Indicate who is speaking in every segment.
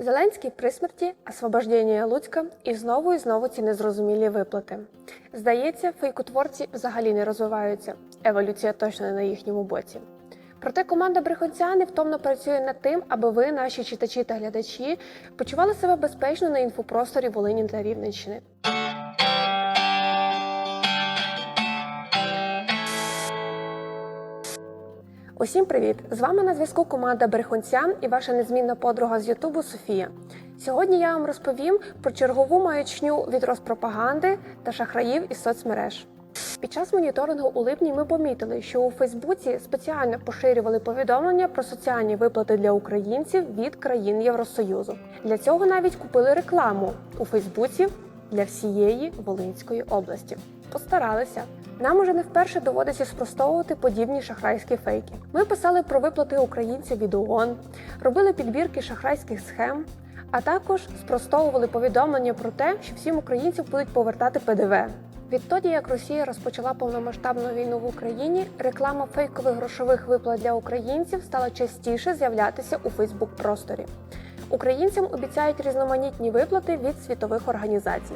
Speaker 1: Зеленський при смерті, освобождення Луцька і знову і знову ці незрозумілі виплати. Здається, фейкотворці взагалі не розвиваються. Еволюція точно не на їхньому боці. Проте команда брехунця невтомно працює над тим, аби ви, наші читачі та глядачі, почували себе безпечно на інфопросторі Волині та Рівненщини. Усім привіт! З вами на зв'язку команда Брехунця і ваша незмінна подруга з Ютубу Софія. Сьогодні я вам розповім про чергову маячню від розпропаганди та шахраїв із соцмереж. Під час моніторингу у липні ми помітили, що у Фейсбуці спеціально поширювали повідомлення про соціальні виплати для українців від країн Євросоюзу. Для цього навіть купили рекламу у Фейсбуці для всієї Волинської області. Постаралися. Нам уже не вперше доводиться спростовувати подібні шахрайські фейки. Ми писали про виплати українців від ООН, робили підбірки шахрайських схем, а також спростовували повідомлення про те, що всім українцям будуть повертати ПДВ. Відтоді, як Росія розпочала повномасштабну війну в Україні, реклама фейкових грошових виплат для українців стала частіше з'являтися у Фейсбук-просторі. Українцям обіцяють різноманітні виплати від світових організацій.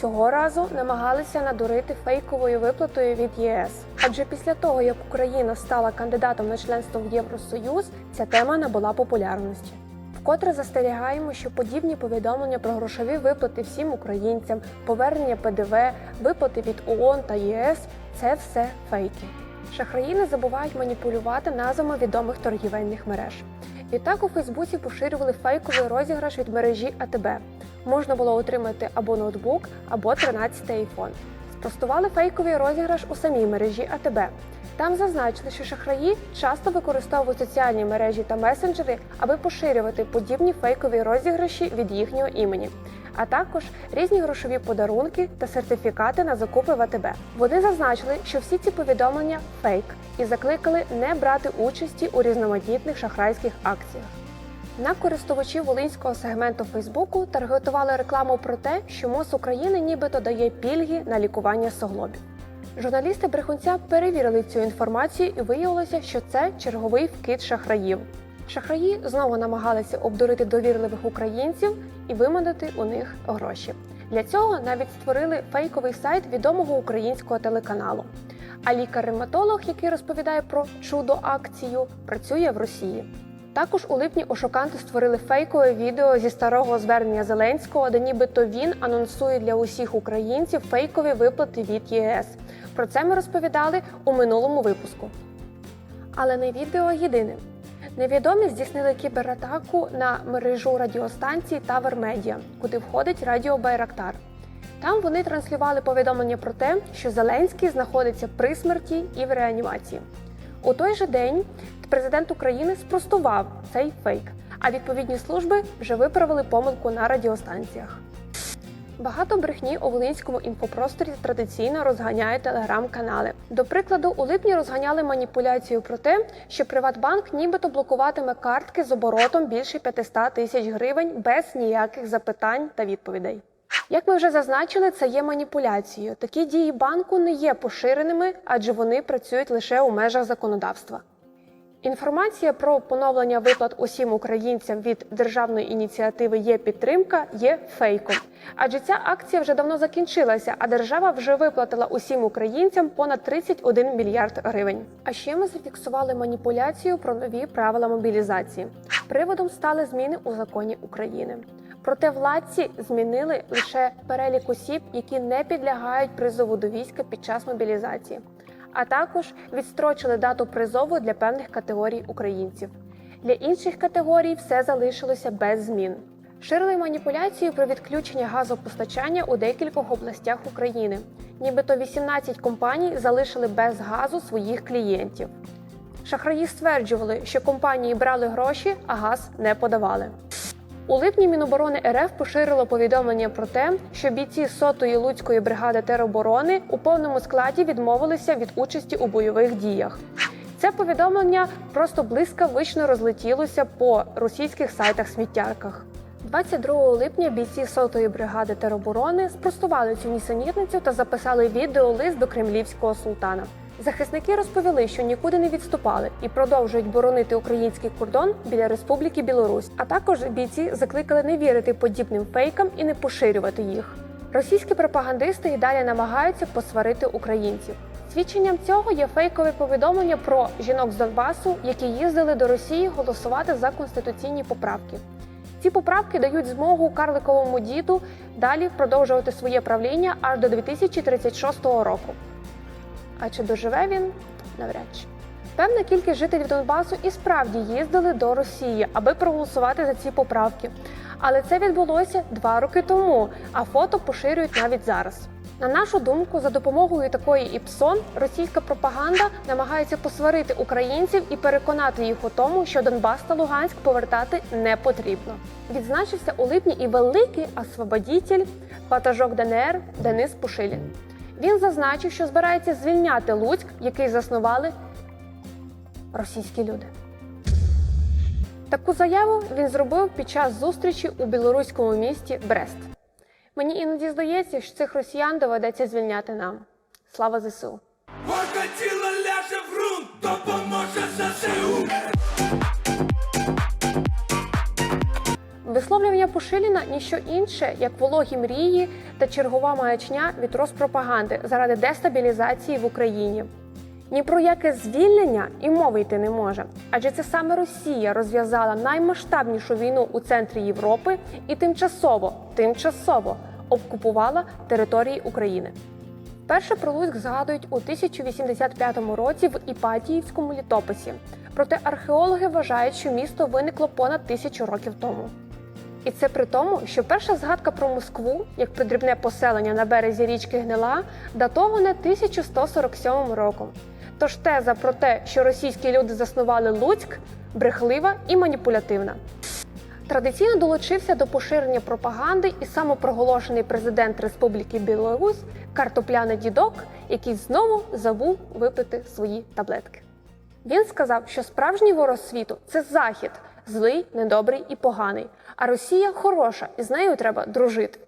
Speaker 1: Цього разу намагалися надурити фейковою виплатою від ЄС. Адже після того, як Україна стала кандидатом на членство в Євросоюз, ця тема набула популярності. Вкотре застерігаємо, що подібні повідомлення про грошові виплати всім українцям, повернення ПДВ, виплати від ООН та ЄС це все фейки. Шахраї не забувають маніпулювати назвами відомих торгівельних мереж. Відтак у Фейсбуці поширювали фейковий розіграш від мережі АТБ. Можна було отримати або ноутбук, або 13 айфон. Спростували фейковий розіграш у самій мережі АТБ. Там зазначили, що шахраї часто використовують соціальні мережі та месенджери, аби поширювати подібні фейкові розіграші від їхнього імені, а також різні грошові подарунки та сертифікати на закупи в АТБ. Вони зазначили, що всі ці повідомлення фейк і закликали не брати участі у різноманітних шахрайських акціях. На користувачів волинського сегменту Фейсбуку таргетували рекламу про те, що МОЗ України нібито дає пільги на лікування суглобів. Журналісти брехунця перевірили цю інформацію і виявилося, що це черговий вкид шахраїв. Шахраї знову намагалися обдурити довірливих українців і виманити у них гроші. Для цього навіть створили фейковий сайт відомого українського телеканалу. А лікар-ревматолог, який розповідає про чудо акцію, працює в Росії. Також у липні ошуканти створили фейкове відео зі старого звернення Зеленського, де нібито він анонсує для усіх українців фейкові виплати від ЄС. Про це ми розповідали у минулому випуску. Але не відео єдине. Невідомі здійснили кібератаку на мережу радіостанцій Тавер Медіа, куди входить Радіо Байрактар. Там вони транслювали повідомлення про те, що Зеленський знаходиться при смерті і в реанімації. У той же день президент України спростував цей фейк, а відповідні служби вже виправили помилку на радіостанціях. Багато брехні у волинському інфопросторі традиційно розганяють телеграм-канали. До прикладу, у липні розганяли маніпуляцію про те, що Приватбанк нібито блокуватиме картки з оборотом більше 500 тисяч гривень без ніяких запитань та відповідей. Як ми вже зазначили, це є маніпуляцією. Такі дії банку не є поширеними, адже вони працюють лише у межах законодавства. Інформація про поновлення виплат усім українцям від державної ініціативи є підтримка є фейком, адже ця акція вже давно закінчилася, а держава вже виплатила усім українцям понад 31 мільярд гривень. А ще ми зафіксували маніпуляцію про нові правила мобілізації. Приводом стали зміни у законі України. Проте владці змінили лише перелік осіб, які не підлягають призову до війська під час мобілізації а також відстрочили дату призову для певних категорій українців. Для інших категорій все залишилося без змін. Ширили маніпуляцію про відключення газопостачання у декількох областях України. Нібито 18 компаній залишили без газу своїх клієнтів. Шахраї стверджували, що компанії брали гроші, а газ не подавали. У липні Міноборони РФ поширило повідомлення про те, що бійці сотої луцької бригади тероборони у повному складі відмовилися від участі у бойових діях. Це повідомлення просто блискавично розлетілося по російських сайтах-сміттярках. 22 липня бійці сотої бригади тероборони спростували цю нісенітницю та записали відеолист до кремлівського султана. Захисники розповіли, що нікуди не відступали і продовжують боронити український кордон біля Республіки Білорусь. А також бійці закликали не вірити подібним фейкам і не поширювати їх. Російські пропагандисти і далі намагаються посварити українців. Свідченням цього є фейкове повідомлення про жінок з Донбасу, які їздили до Росії голосувати за конституційні поправки. Ці поправки дають змогу карликовому діду далі продовжувати своє правління аж до 2036 року. А чи доживе він? Навряд чи. Певна кількість жителів Донбасу і справді їздили до Росії, аби проголосувати за ці поправки. Але це відбулося два роки тому, а фото поширюють навіть зараз. На нашу думку, за допомогою такої ІПСОН російська пропаганда намагається посварити українців і переконати їх у тому, що Донбас та Луганськ повертати не потрібно. Відзначився у липні і великий освободітель ватажок ДНР Денис Пушилін. Він зазначив, що збирається звільняти Луцьк, який заснували російські люди. Таку заяву він зробив під час зустрічі у білоруському місті Брест. Мені іноді здається, що цих росіян доведеться звільняти нам. Слава ЗСУ!
Speaker 2: Покатіло ляже в ґрунт, допоможе ЗСУ.
Speaker 1: Висловлювання Пушиліна ніщо інше, як вологі мрії та чергова маячня від Роспропаганди заради дестабілізації в Україні. Ні про яке звільнення і мови йти не може, адже це саме Росія розв'язала наймасштабнішу війну у центрі Європи і тимчасово, тимчасово окупувала території України. Перше про Луцьк згадують у 1085 році в Іпатіївському літописі. Проте археологи вважають, що місто виникло понад тисячу років тому. І це при тому, що перша згадка про Москву, як про дрібне поселення на березі річки Гнила, датована 1147 роком. Тож теза про те, що російські люди заснували Луцьк, брехлива і маніпулятивна. Традиційно долучився до поширення пропаганди і самопроголошений президент Республіки Білорусь картопляний дідок, який знову забув випити свої таблетки. Він сказав, що справжній ворог світу це захід, злий, недобрий і поганий, а Росія хороша, і з нею треба дружити.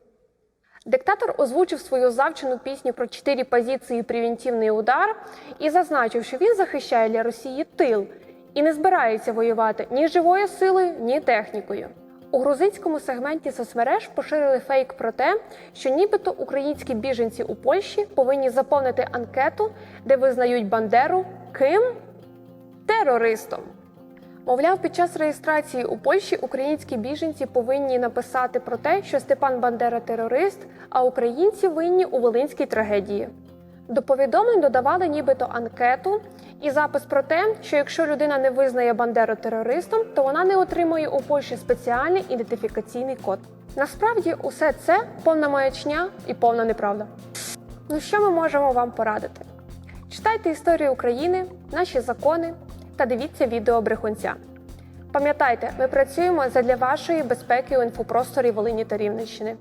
Speaker 1: Диктатор озвучив свою завчену пісню про чотири позиції превентивний удар і зазначив, що він захищає для Росії тил і не збирається воювати ні живою силою, ні технікою. У грузинському сегменті соцмереж поширили фейк про те, що нібито українські біженці у Польщі повинні заповнити анкету, де визнають Бандеру ким терористом. Мовляв, під час реєстрації у Польщі українські біженці повинні написати про те, що Степан Бандера терорист, а українці винні у волинській трагедії. До повідомлень додавали нібито анкету і запис про те, що якщо людина не визнає Бандеру терористом, то вона не отримує у Польщі спеціальний ідентифікаційний код. Насправді, усе це повна маячня і повна неправда. Ну що ми можемо вам порадити? Читайте історію України, наші закони та дивіться відео брехунця. Пам'ятайте, ми працюємо задля вашої безпеки у інфопросторі Волині та Рівненщини.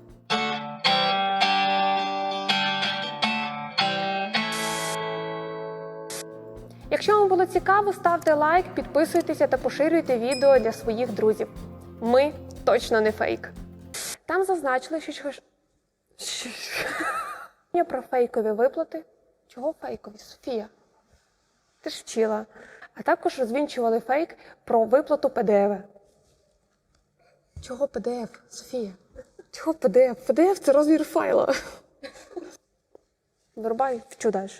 Speaker 1: Якщо вам було цікаво, ставте лайк, підписуйтеся та поширюйте відео для своїх друзів. Ми точно не фейк. Там зазначили, що про фейкові виплати. Чого фейкові, Софія? Ти ж вчила. А також розвінчували фейк про виплату ПДВ. Чого ПДФ, Софія? Чого ПДФ? ПДФ це розмір файла. Вирубай, вчу далі.